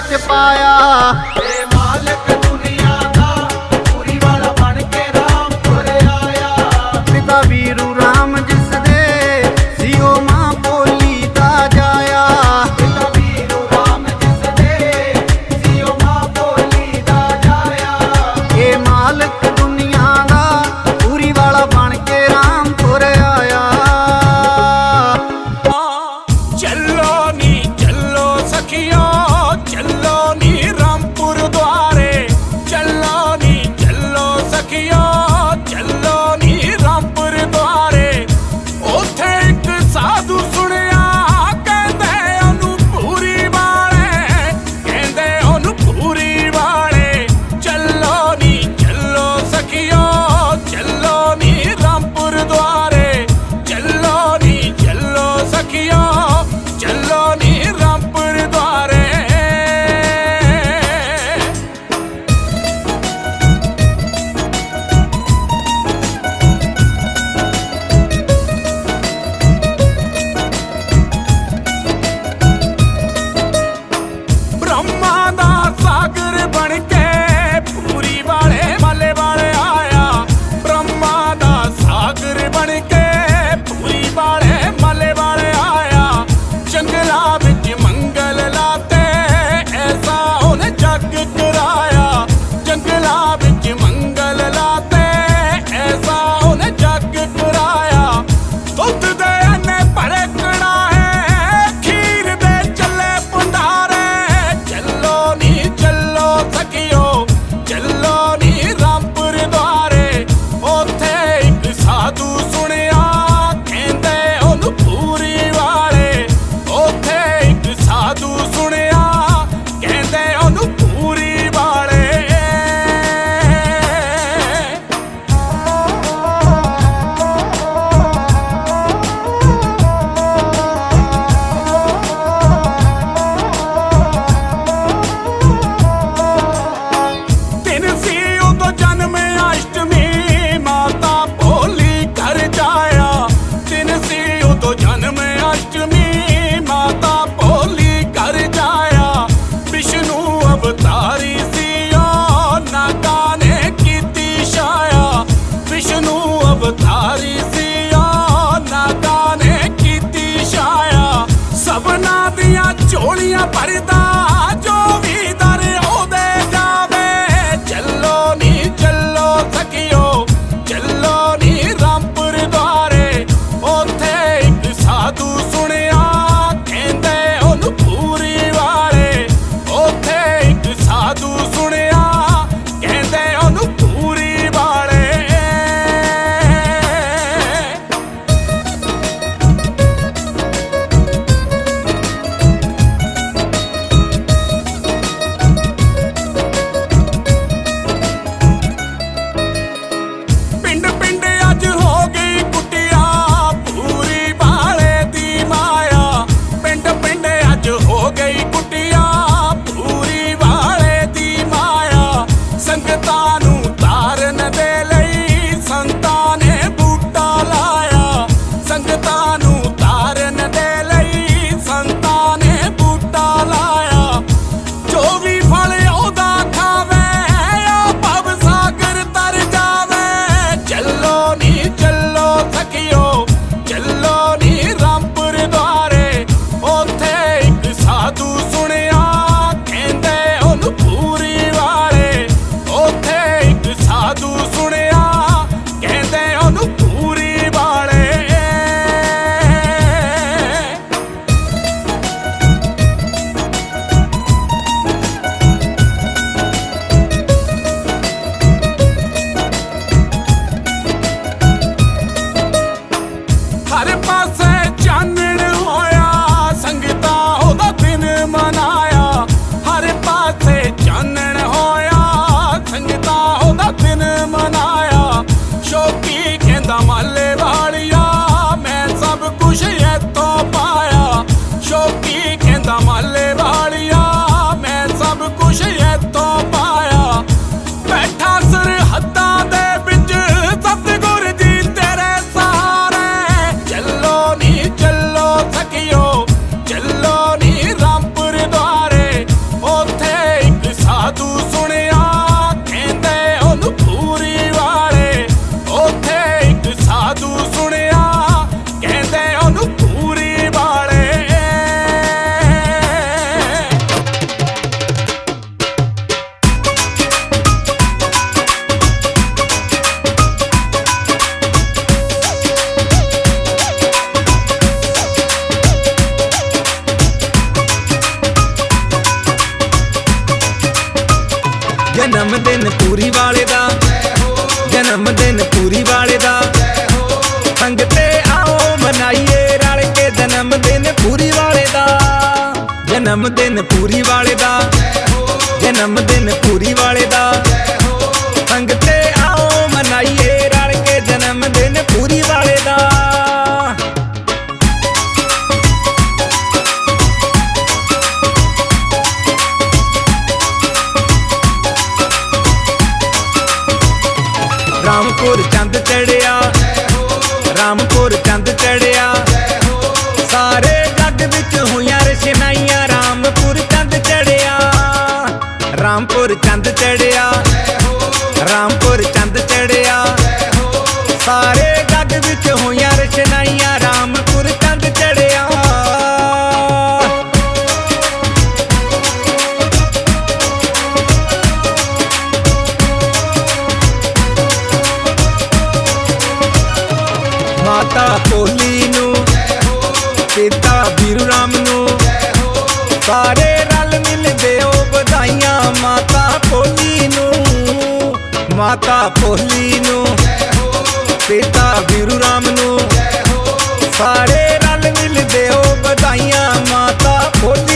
ਵਿੱਚ ਪਾਇਆ। ਜਨਮ ਦਿਨ ਪੂਰੀ ਵਾਲੇ ਦਾ। ਜਨਮ ਦਿਨ ਪੂਰੀ ਵਾਲੇ ਦਾ। ਮਾਤਾ ਕੋਲੀ ਨੂੰ ਪਿਤਾ ਵੀਰੂ ਰਾਮ ਨੂੰ ਸਾਰੇ ਰਲ ਮਿਲ ਦਿਓ ਵਧਾਈਆਂ ਮਾਤਾ ਭੋਲੀ ਨੂੰ ਮਾਤਾ ਭੋਲੀ ਨੂੰ ਪਿਤਾ ਵੀਰੂ ਰਾਮ ਨੂੰ ਸਾਰੇ ਰਲ ਮਿਲ ਦਿਓ ਵਧਾਈਆਂ ਮਾਤਾ ਭੋਲੀ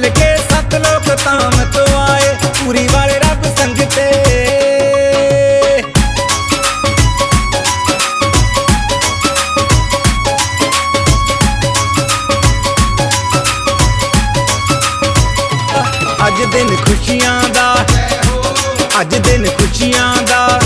ਚੱਲ ਕੇ ਸੱਤ ਲੋਕ ਤਾਮ ਤੋਂ ਆਏ, ਪੂਰੀ ਵਾਲੇ ਰੱਬ ਸੰਗਤੇ। ਅੱਜ ਦਿਨ ਖੁਸ਼ੀਆਂ ਦਾ, ਅੱਜ ਦਿਨ ਖੁਸ਼ੀਆਂ ਦਾ।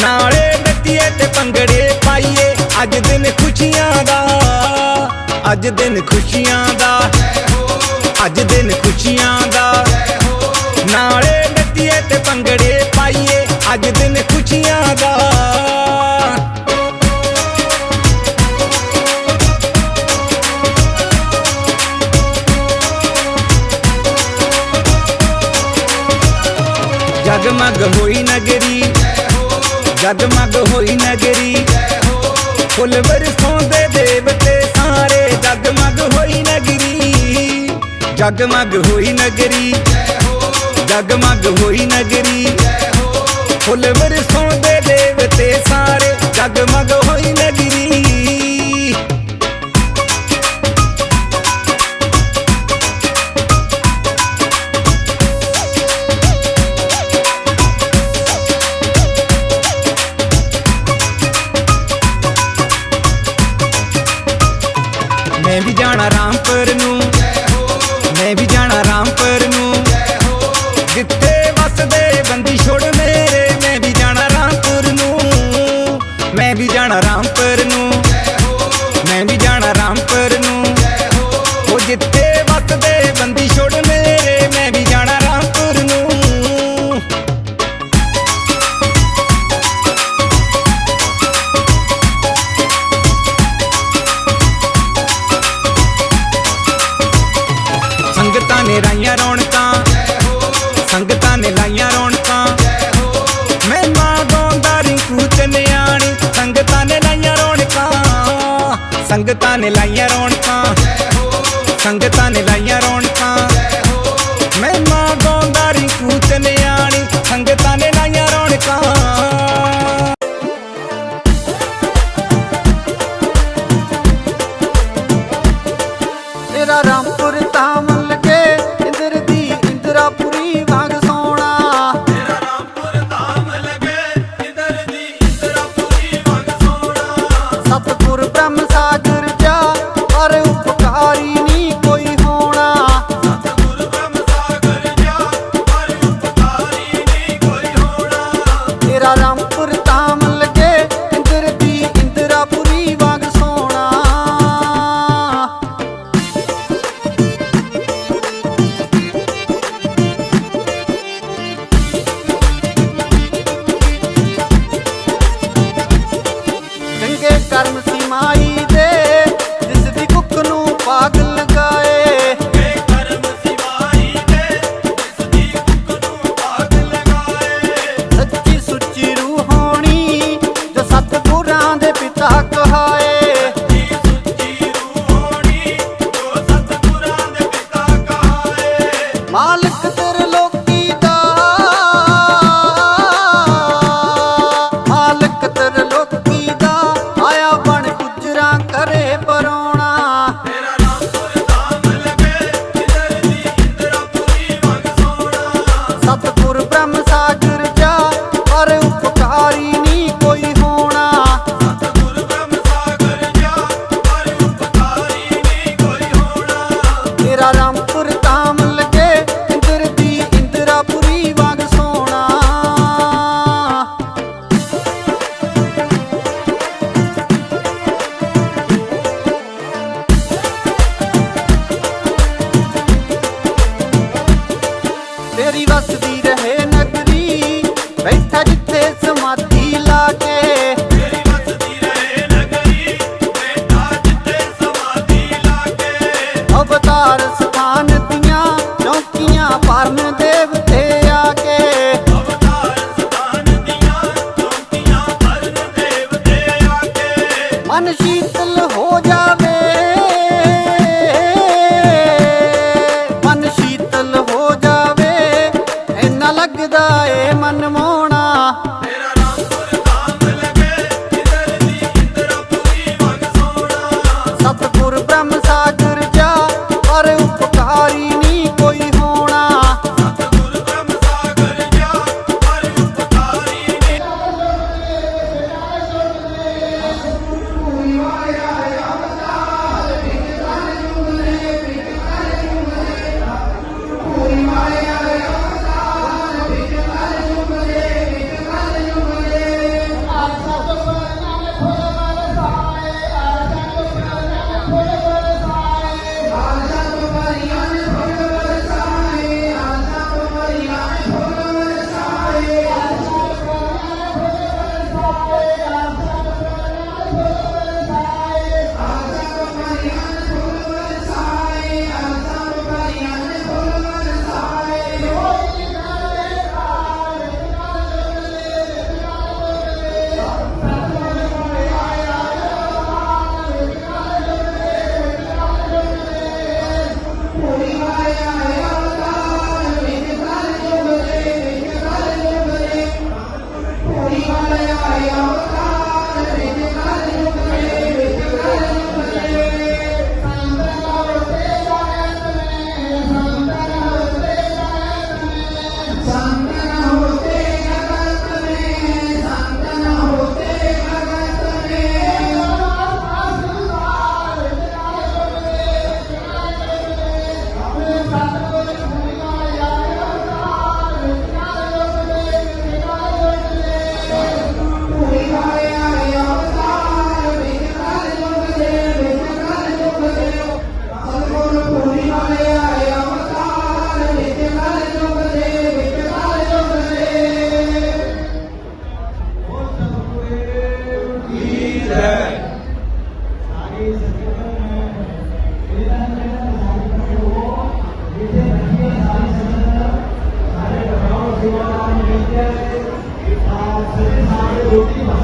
ਨਾਲੇ ਨੱਚੀਏ ਤੇ ਭੰਗੜੇ ਪਾਈਏ, ਅੱਜ ਦਿਨ ਖੁਸ਼ੀਆਂ ਦਾ, ਅੱਜ ਦਿਨ ਖੁਸ਼ੀਆਂ ਜਗਮਗ ਹੋਈ ਨਗਰੀ। ਜਗਮਗ ਹੋਈ ਨਗਰੀ। ਫੁੱਲ ਬਰਸਾਉਂਦੇ ਦੇਵਤੇ ਸਾਰੇ ਜਗਮਗ ਹੋਈ ਨਗਰੀ। ਜਗਮਗ ਹੋਈ ਨਗਰੀ। ਜਗਮਗ ਹੋਈ ਨਗਰੀ। ਫੁੱਲ ਬਰਸਾਉਂਦੇ ਦੇਵਤੇ ਸਾਰੇ ਜਗਮਗ ਹੋਈ ਨਗਰੀ। ਰਾਮਪੁਰ ਨੂੰ। ਉਹ ਜਿੱਥੇ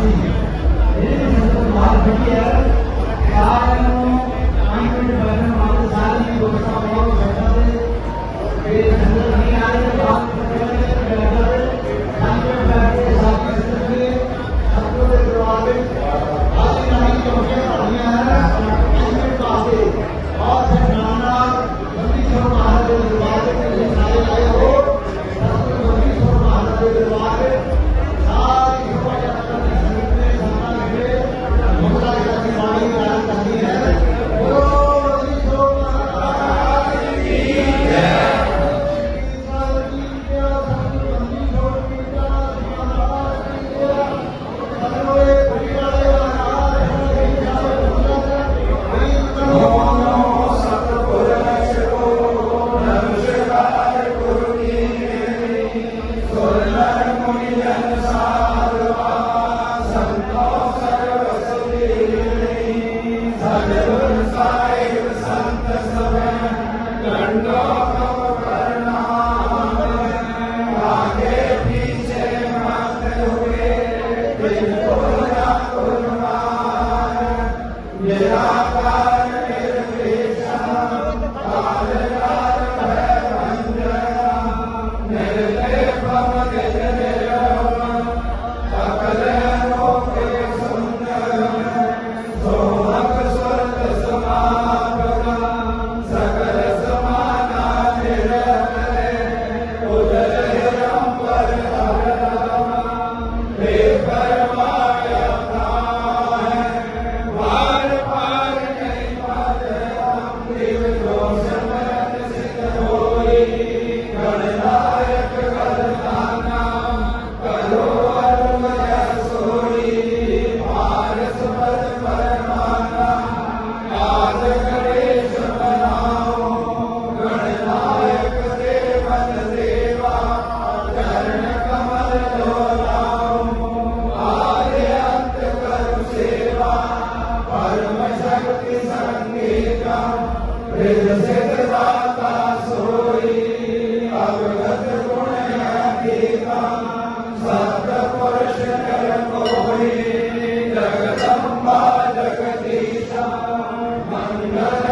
Hallelujah.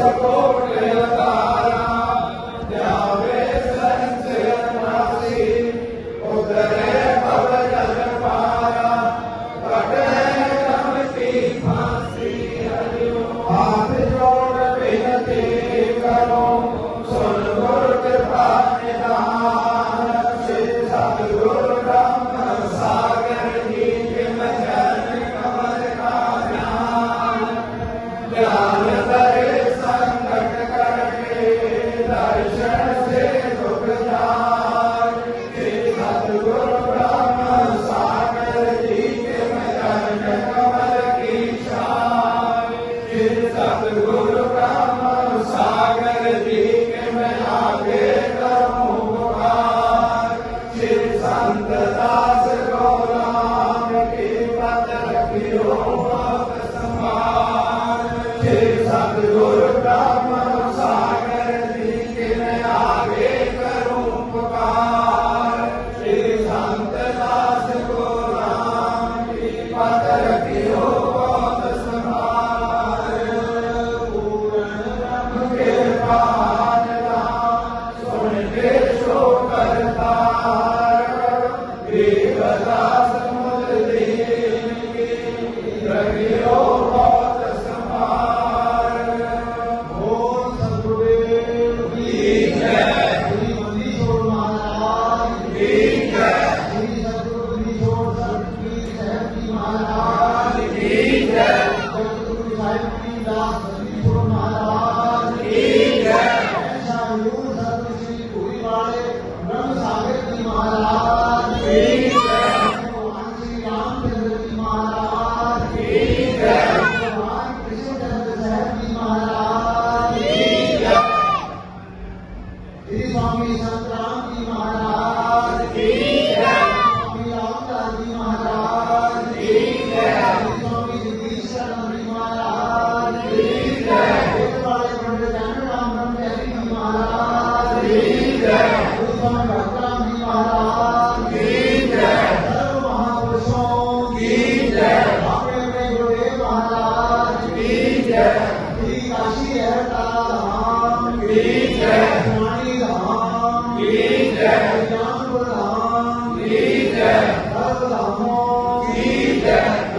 essa. Santa Daza. Peter.